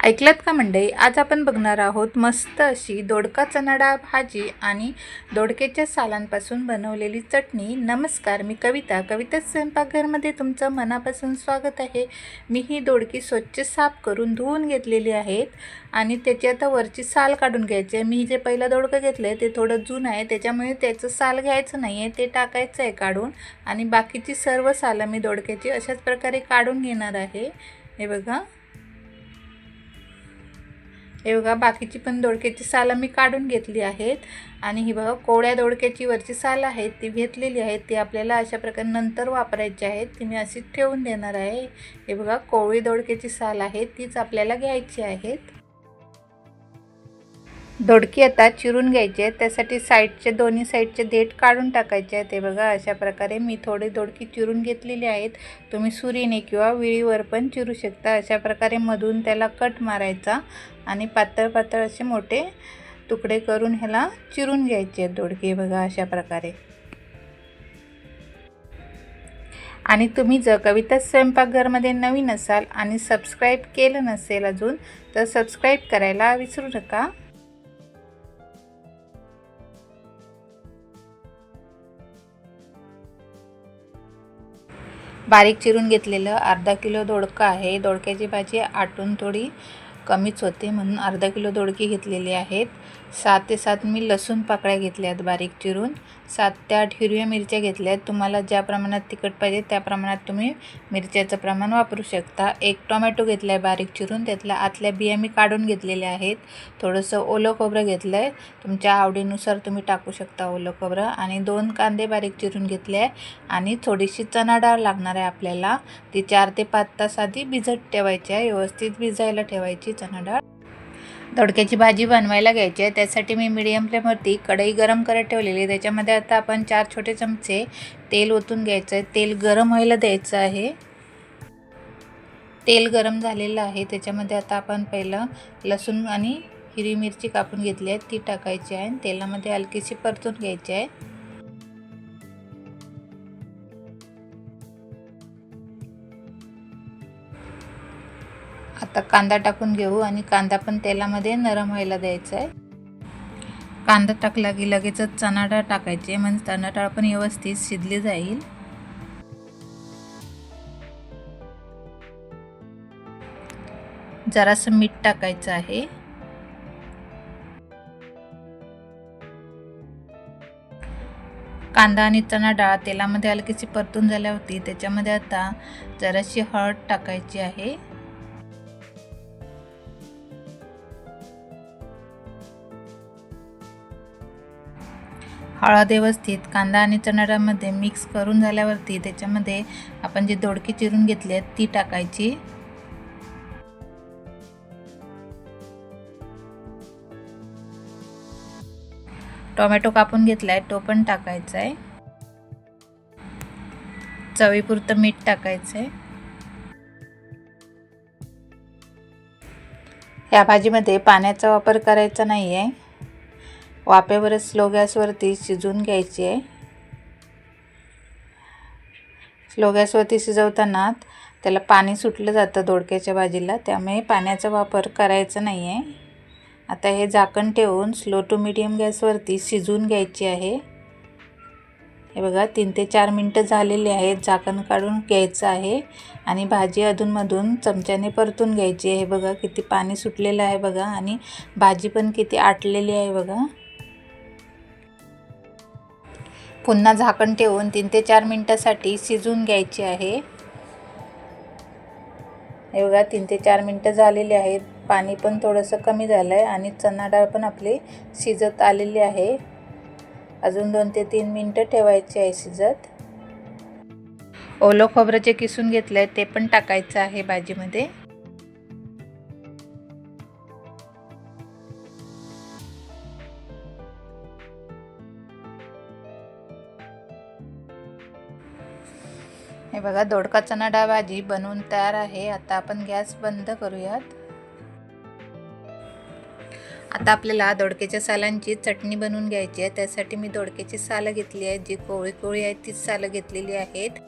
ऐकलात का मंडळी? आज आपण बघणार आहोत मस्त अशी दोडका चणाडा भाजी आणि दोडक्याच्या सालांपासून बनवलेली चटणी. नमस्कार मी कविता. कविता स्वयंपाकघरमध्ये तुमचं मनापासून स्वागत आहे. मी ही दोडकी स्वच्छ साफ करून धुवून घेतलेली आहेत आणि त्याची आता वरची साल काढून घ्यायची आहे. मी जे पहिलं दोडकं घेतलं आहे ते थोडं जुनं आहे. त्याच्यामुळे त्याचं साल घ्यायचं नाही आहे ते टाकायचं आहे काढून. आणि बाकीची सर्व सालं मी दोडक्याची अशाच प्रकारे काढून घेणार आहे. हे बघा. हे बघा बाकीची पण दोडक्याची सालं मी काढून घेतली आहेत. आणि ही बघा कोवळ्या दोडक्याची वरची साल आहेत ती घेतलेली आहेत ती आपल्याला अशा प्रकारे नंतर वापरायची आहेत. ती मी अशीच ठेवून देणार आहे. हे बघा कोवळी दोडक्याची साल आहे तीच आपल्याला घ्यायची आहेत. दोडकी आता चिरून घ्यायचे त्यासाठी साईडचे दोन्ही साईडचे देठ काढून टाकायचे आहेत. ते बघा अशा प्रकारे मी थोडी दोडकी चिरून घेतलेली आहेत. तुम्ही सुरीने किंवा विळीवर पण चिरू शकता. अशा प्रकारे मधून त्याला कट मारायचा आणि पातळ पातळ असे मोठे तुकडे करून ह्याला चिरून घ्यायचे आहेत दोडके बघा अशा प्रकारे. आणि तुम्ही जर कविता स्वयंपाकघरमध्ये नवीन असाल आणि सबस्क्राईब केलं नसेल अजून तर सबस्क्राईब करायला विसरू नका. बारीक चिरून घेतलेलं. अर्धा किलो दोडकं आहे. दोडक्याची भाजी आटून थोडी कमीच होते म्हणून अर्धा किलो दोडकी घेतलेली आहेत. सात ते सात मी लसूण पाकळ्या घेतल्या आहेत बारीक चिरून. सात ते आठ हिरव्या मिरच्या घेतल्या आहेत तुम्हाला ज्या प्रमाणात तिखट पाहिजे त्या प्रमाणात तुम्ही मिरच्याचं प्रमाण वापरू शकता. एक टोमॅटो घेतला आहे बारीक चिरून. त्यातल्या आतल्या बिया मी काढून घेतलेल्या आहेत. थोडंसं ओलं खोबरं घेतलं आहे तुमच्या आवडीनुसार तुम्ही टाकू शकता ओलं खोबरं. आणि दोन कांदे बारीक चिरून घेतले. आहे आणि थोडीशी चणा डाळ लागणार आहे आपल्याला. ती चार ते पाच तास आधी भिजत ठेवायची आहे. व्यवस्थित भिजायला ठेवायची चणा डाळ दोडक्याची भाजी बनवायला घ्यायची आहे. त्यासाठी मी मिडियम फ्लेमवरती कढई गरम करत ठेवलेली आहे. त्याच्यामध्ये आता आपण चार छोटे चमचे तेल ओतून घ्यायचं आहे. तेल गरम व्हायला द्यायचं आहे. तेल गरम झालेलं आहे. त्याच्यामध्ये आता आपण पहिलं लसूण आणि हिरवी मिरची कापून घेतली आहे. ती टाकायची आहे तेलामध्ये हलकीशी परतून घ्यायची आहे. आता कांदा टाकून घेऊ आणि कांदा पण तेलामध्ये नरम व्हायला द्यायचा आहे. कांदा टाकला की लगेचच चणा डाळ टाकायची म्हणजे चणा डाळ पण व्यवस्थित शिजली जाईल. जरासं मीठ टाकायचं आहे. कांदा आणि चणा डाळ तेलामध्ये हलकीशी परतून झाल्या होती. त्याच्यामध्ये आता जराशी हळद टाकायची आहे. हळद व्यवस्थित कांदा आणि चणाडामध्ये मिक्स करून झाल्यावरती त्याच्यामध्ये आपण जी दोडकी चिरून घेतली आहेत ती टाकायची. टोमॅटो कापून घेतला आहे तो पण टाकायचा आहे चवीपुरतं मीठ टाकायचं आहे या भाजीमध्ये पाण्याचा वापर करायचा नाही आहे वाफेवरच स्लो गॅसवरती शिजवून घ्यायची. आहे स्लो गॅसवरती शिजवताना त्याला पाणी सुटलं जातं दोडक्याच्या भाजीला त्यामुळे पाण्याचा वापर करायचा नाही आहे आता हे झाकण ठेवून स्लो टू मिडियम गॅसवरती शिजवून घ्यायची आहे. हे बघा तीन ते चार मिनटं झालेली आहेत झाकण काढून घ्यायचं आहे आणि भाजी अधूनमधून चमच्याने परतून घ्यायची आहे. बघा किती पाणी सुटलेलं आहे बघा आणि भाजी पण किती आटलेली आहे बघा. पुन्हा झाकण ठेवून तीन ते चार मिनटासाठी शिजवून घ्यायची आहे. हे बघा तीन ते चार मिनटं झालेली आहेत. पाणी पण थोडंसं कमी झालं आहे आणि चणा डाळ पण आपली शिजत आलेली आहे. अजून दोन ते तीन मिनटं ठेवायची आहे शिजत. ओलं खोबरं जे किसून घेतलं आहे ते पण टाकायचं आहे भाजीमध्ये. हे बघा दोडका चणा डाळ भाजी बनवून तयार आहे. आता आपण गॅस बंद करूयात. आता आपल्याला दोडक्याच्या सालांची चटणी बनवून घ्यायची आहे. त्यासाठी मी दोडक्याची सालं घेतली आहेत जी कोळी कोळी आहेत तीच सालं घेतलेली आहेत.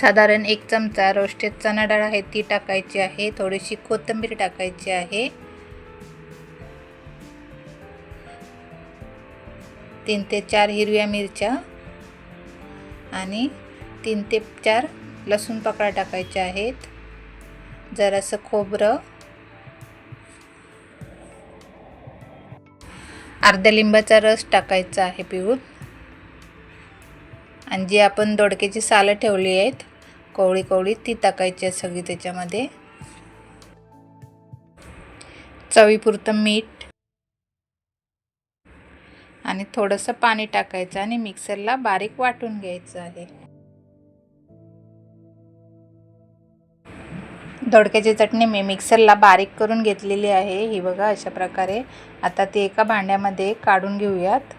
साधारण एक चमचा रोस्टेड चणा डाळ आहे ती टाकायची आहे. थोडीशी कोथिंबीर टाकायची आहे. तीन ते चार हिरव्या मिरच्या आणि तीन ते चार लसूण पाकळ्या टाकायच्या आहेत. जरासं खोबरं. अर्ध्या लिंबाचा रस टाकायचा आहे पिऊन आणि जी आपण दोडक्याची सालं ठेवली आहेत कोवळी कोवळी ती टाकायची आहे सगळी त्याच्यामध्ये. चवीपुरतं मीठ. आणि थोडंसं पाणी टाकायचं आणि मिक्सरला बारीक वाटून घ्यायचं आहे. दोडक्याची चटणी मी मिक्सरला बारीक करून घेतलेली आहे. ही बघा अशा प्रकारे. आता ती एका भांड्यामध्ये काढून घेऊयात.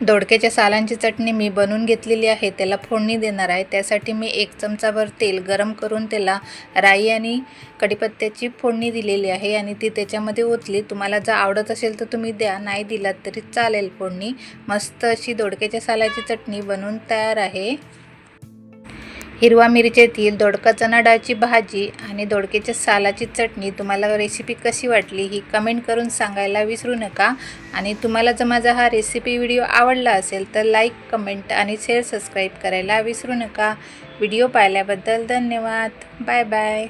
दोडक्याच्या सालांची चटणी मी बनवून घेतलेली आहे त्याला फोडणी देणार आहे. त्यासाठी मी एक चमचाभर तेल गरम करून त्याला राई आणि कढीपत्त्याची फोडणी दिलेली आहे आणि ती त्याच्यामध्ये ओतली. तुम्हाला जर आवडत असेल तर तुम्ही द्या नाही दिलात तरी चालेल. फोडणी मस्त अशी दोडक्याच्या सालाची चटणी बनवून तयार आहे. हिरवा मिरचीतील दोडका चणा डाळची भाजी आणि दोडक्याच्या सालाची चटणी. तुम्हाला रेसिपी कशी वाटली ही कमेंट करून सांगायला विसरू नका. आणि तुम्हाला जर माझा हा रेसिपी व्हिडिओ आवडला असेल तर लाईक कमेंट आणि शेअर सबस्क्राईब करायला विसरू नका. व्हिडिओ पाहिल्याबद्दल धन्यवाद. Bye bye